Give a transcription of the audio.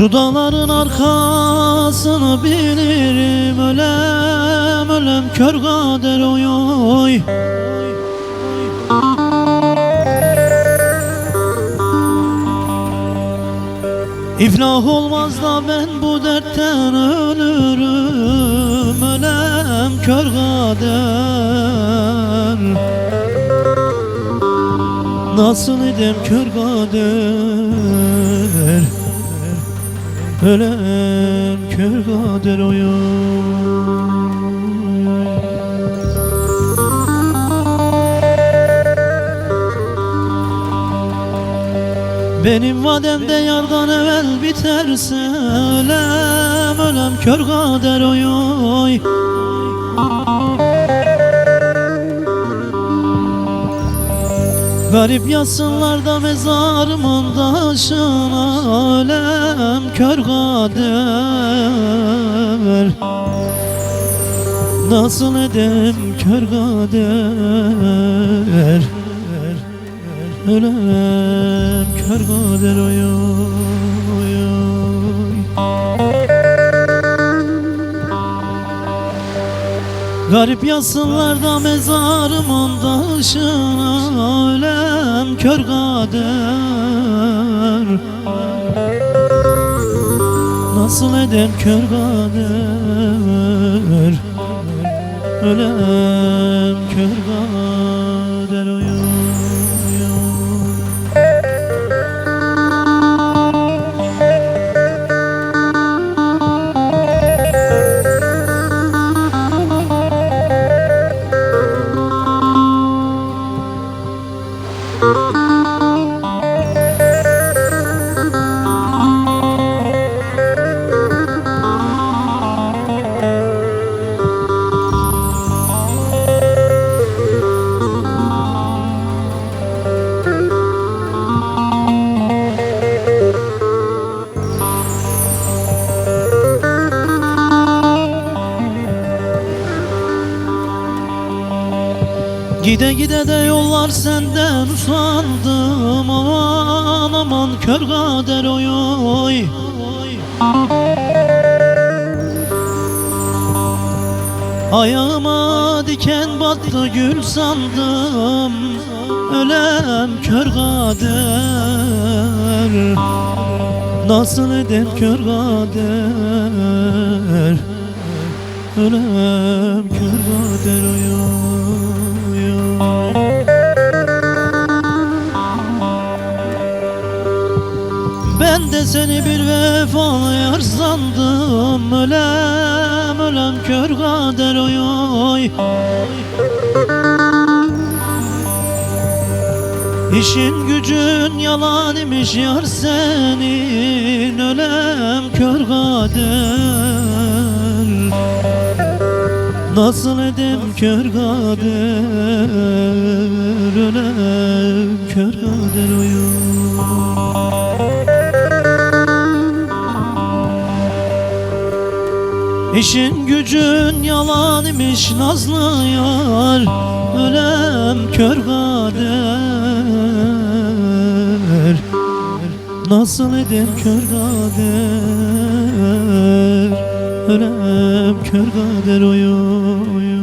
Şu dağların arkasını bilirim Ölem ölem kör kader oy oy. İflah olmaz da ben bu dertten ölürüm Ölem kör kader. Nasıl edem kör kader Ölem kör kader oyun. Benim vademde yardan evvel biterse Ölem ölem kör kader oy oy Garip yatsınlar da mezarımın taşına kör kader. Nasıl edem kör kader? Ölem kör kader oy Garip yatsınlar da mezarımın taşına. Ölem kör kader Nasıl edem kör kader Ölem kör kader Gide gide de yollar senden usandım Aman aman kör kader oy oy. Ayağıma diken battı gül sandım. Ölem kör kader. Nasıl eder kör kader? Ölem kör kader oy Ben de seni bir vefalı yar sandım. Ölem ölem kör kader oy oy. İşin gücün yalan imiş yar senin. Ölem kör kader Nasıl edem kör kader Ölem kör kader oyun İşin gücün yalan imiş nazlı yar Ölem kör kader. Nasıl eder kör kader Ölem kör kader oy oy